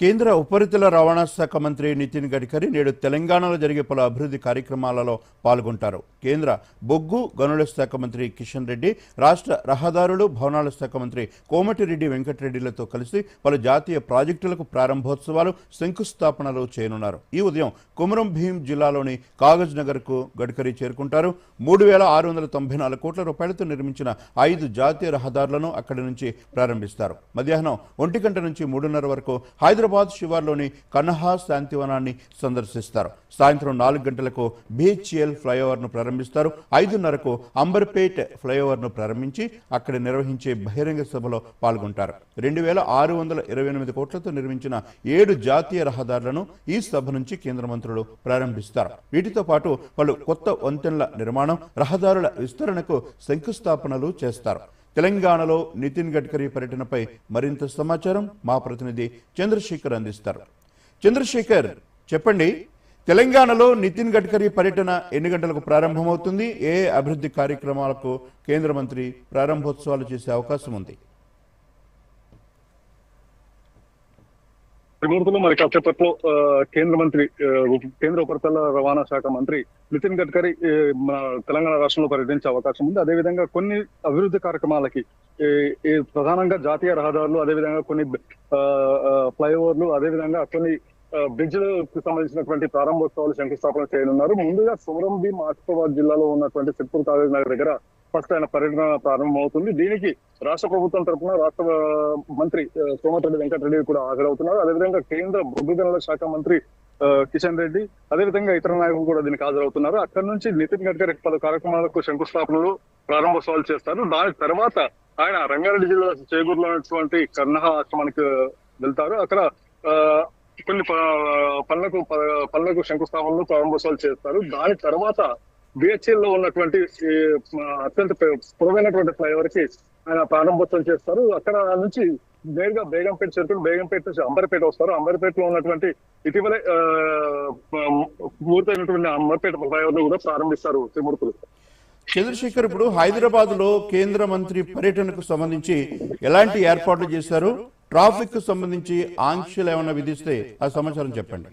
కేంద్ర ఉపరితల రవాణా శాఖ మంత్రి నితిన్ గడ్కరీ నేడు తెలంగాణలో జరిగే పలు అభివృద్ధి కార్యక్రమాలలో పాల్గొంటారు. కేంద్ర బొగ్గు గనుల శాఖ మంత్రి కిషన్ రెడ్డి రాష్ట్ర రహదారులు భవనాల శాఖ మంత్రి కోమటిరెడ్డి వెంకటరెడ్డిలతో కలిసి పలు జాతీయ ప్రాజెక్టులకు ప్రారంభోత్సవాలు శంకుస్థాపనలు చేయనున్నారు. ఈ ఉదయం కుమరం భీం జిల్లాలోని కాగజ్ నగర్కు గడ్కరీ చేరుకుంటారు. మూడు వేల ఆరు వందల తొంభై నాలుగు కోట్ల రూపాయలతో నిర్మించిన ఐదు జాతీయ రహదారులను అక్కడి నుంచి ప్రారంభిస్తారు. మధ్యాహ్నం ఒంటి గంట నుంచి మూడున్నర వరకు హైదరాబాద్ శివార్లోని కన్నహా శాంతివనాన్ని సందర్శిస్తారు. సాయంత్రం నాలుగు గంటలకు బీహెచ్ఎల్ ఫ్లైఓవర్ను ప్రారంభిస్తారు. ఐదున్నరకు అంబర్పేట్ ఫ్లైఓవర్ను ప్రారంభించి అక్కడ నిర్వహించే బహిరంగ సభలో పాల్గొంటారు. రెండు వేల ఆరు వందల ఇరవై ఎనిమిది కోట్లతో నిర్మించిన ఏడు జాతీయ రహదారులను ఈ సభ నుంచి కేంద్ర మంత్రులు ప్రారంభిస్తారు. వీటితో పాటు పలు కొత్త వంతెనల నిర్మాణం రహదారుల విస్తరణకు శంకుస్థాపనలు చేస్తారు. తెలంగాణలో నితిన్ గడ్కరీ పర్యటనపై మరింత సమాచారం మా ప్రతినిధి చంద్రశేఖర్ అందిస్తారు. చంద్రశేఖర్ చెప్పండి? తెలంగాణలో నితిన్ గడ్కరీ పర్యటన ఎన్ని గంటలకు ప్రారంభమవుతుంది? ఏ అభివృద్ధి కార్యక్రమాలకు కేంద్ర మంత్రి ప్రారంభోత్సవాలు చేసే అవకాశం ఉంది? త్రిమూర్తులు మరి కాసేపట్లో కేంద్ర మంత్రి కేంద్ర ఉపరితల రవాణా శాఖ మంత్రి నితిన్ గడ్కరీ మన తెలంగాణ రాష్ట్రంలో పర్యటించే అవకాశం ఉంది. అదేవిధంగా కొన్ని అభివృద్ధి కార్యక్రమాలకి ప్రధానంగా జాతీయ రహదారులు అదేవిధంగా కొన్ని ఆ, ఫ్లైఓవర్లు అదేవిధంగా కొన్ని బ్రిడ్జ్లకు సంబంధించినటువంటి ప్రారంభోత్సవాలు శంకుస్థాపన చేయనున్నారు. ముందుగా సుమరం భీం ఆసిఫాబాద్ జిల్లాలో ఉన్నటువంటి సిద్పూర్ కాలేజ్ నగర్ దగ్గర ఫస్ట్ ఆయన పర్యటన ప్రారంభమవుతుంది. దీనికి రాష్ట్ర ప్రభుత్వం తరఫున రాష్ట్ర మంత్రి ఆ, సోమటిరెడ్డి వెంకటరెడ్డి కూడా హాజరవుతున్నారు. అదేవిధంగా కేంద్ర బొగ్గు గనుల శాఖ మంత్రి కిషన్ రెడ్డి అదేవిధంగా ఇతర నాయకులు కూడా దీనికి హాజరవుతున్నారు. అక్కడ నుంచి నితిన్ గడ్కరీ పలు కార్యక్రమాలకు శంకుస్థాపనలు ప్రారంభోత్సవాలు చేస్తారు. దాని తర్వాత ఆయన రంగారెడ్డి జిల్లా చేగూరులో ఉన్నటువంటి కర్ణహ ఆశ్రమానికి వెళ్తారు. అక్కడ ఆ, కొన్ని ప- పనులకు ప- పనులకు శంకుస్థాపనలు ప్రారంభోత్సవాలు చేస్తారు. దాని తర్వాత బిహెచ్ఎల్లో ఉన్నటువంటి అత్యంత పొడవైనటువంటి ఫ్లైఓవర్కి ఆయన ప్రారంభోత్సవం చేస్తారు. అక్కడ నుంచి నేరుగా బేగంపేట చెట్టు బేగంపేట నుంచి అంబర్పేట వస్తారు. అంబర్పేటలో ఉన్నటువంటి ఇటీవలే ఆ, పూర్తయినటువంటి అంబర్పేట ఫ్లైఓవర్ను కూడా ప్రారంభిస్తారు త్రిమూర్తులు. చంద్రశేఖర్ ఇప్పుడు హైదరాబాద్లో కేంద్ర మంత్రి పర్యటనకు సంబంధించి ఎలాంటి ఏర్పాట్లు చేశారు? ట్రాఫిక్కు సంబంధించి ఆంక్షలు ఏమైనా విధిస్తే ఆ సమాచారం చెప్పండి.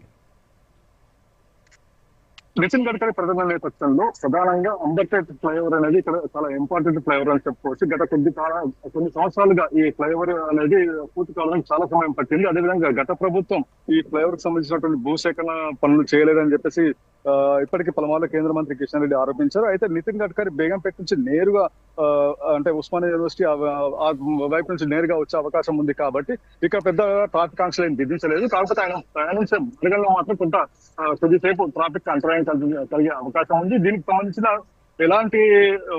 నితిన్ గడ్కరీ ప్రధాన నేపథ్యంలో ప్రధానంగా అంబర్పేట్ ఫ్లైఓవర్ అనేది ఇక్కడ చాలా ఇంపార్టెంట్ ఫ్లైఓవర్ అని చెప్పుకోవచ్చు. గత కొద్ది కాలం కొన్ని సంవత్సరాలుగా ఈ ఫ్లైఓవర్ అనేది పూర్తి కావడానికి చాలా సమయం పట్టింది. అదేవిధంగా గత ప్రభుత్వం ఈ ఫ్లైఓవర్కి సంబంధించినటువంటి భూసేకరణ పనులు చేయలేదని చెప్పేసి ఇప్పటికీ పలుమార్లు కేంద్ర మంత్రి కిషన్ రెడ్డి ఆరోపించారు. అయితే నితిన్ గడ్కరీ బేగంపేట నుంచి నేరుగా ఆ, అంటే ఉస్మానియా యూనివర్సిటీ ఆ- వైపు నుంచి నేరుగా వచ్చే అవకాశం ఉంది కాబట్టి ఇక్కడ పెద్ద ట్రాఫిక్ ఆంక్షలు ఏం విధించలేదు. కాకపోతే ఆయన ప్రయాణించే మార్గంలో మాత్రం కొంత కొద్దిసేపు ట్రాఫిక్ అంతరాయం కలిగే అవకాశం ఉంది. దీనికి సంబంధించిన ఎలాంటి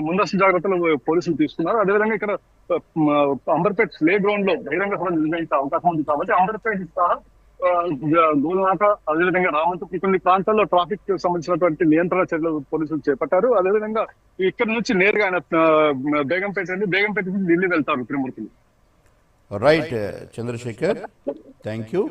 ముందస్తు జాగ్రత్తలు పోలీసులు తీసుకున్నారు. అదేవిధంగా ఇక్కడ అంబర్పేట్ ప్లే గ్రౌండ్లో బహిరంగ సభ నిర్వహించే అవకాశం ఉంది కాబట్టి అంబర్పేట్ సహా ఆ, అదేవిధంగా రామంతపురం కొన్ని ప్రాంతాల్లో ట్రాఫిక్ సంబంధించినటువంటి నియంత్రణ చర్యలు పోలీసులు చేపట్టారు. అదేవిధంగా ఇక్కడ నుంచి నేరుగా ఆయన బేగంపేట నుండి బేగంపేట నుంచి ఢిల్లీ వెళ్తారు త్రిమూర్తులు రైట్ చంద్రశేఖర్. Thank you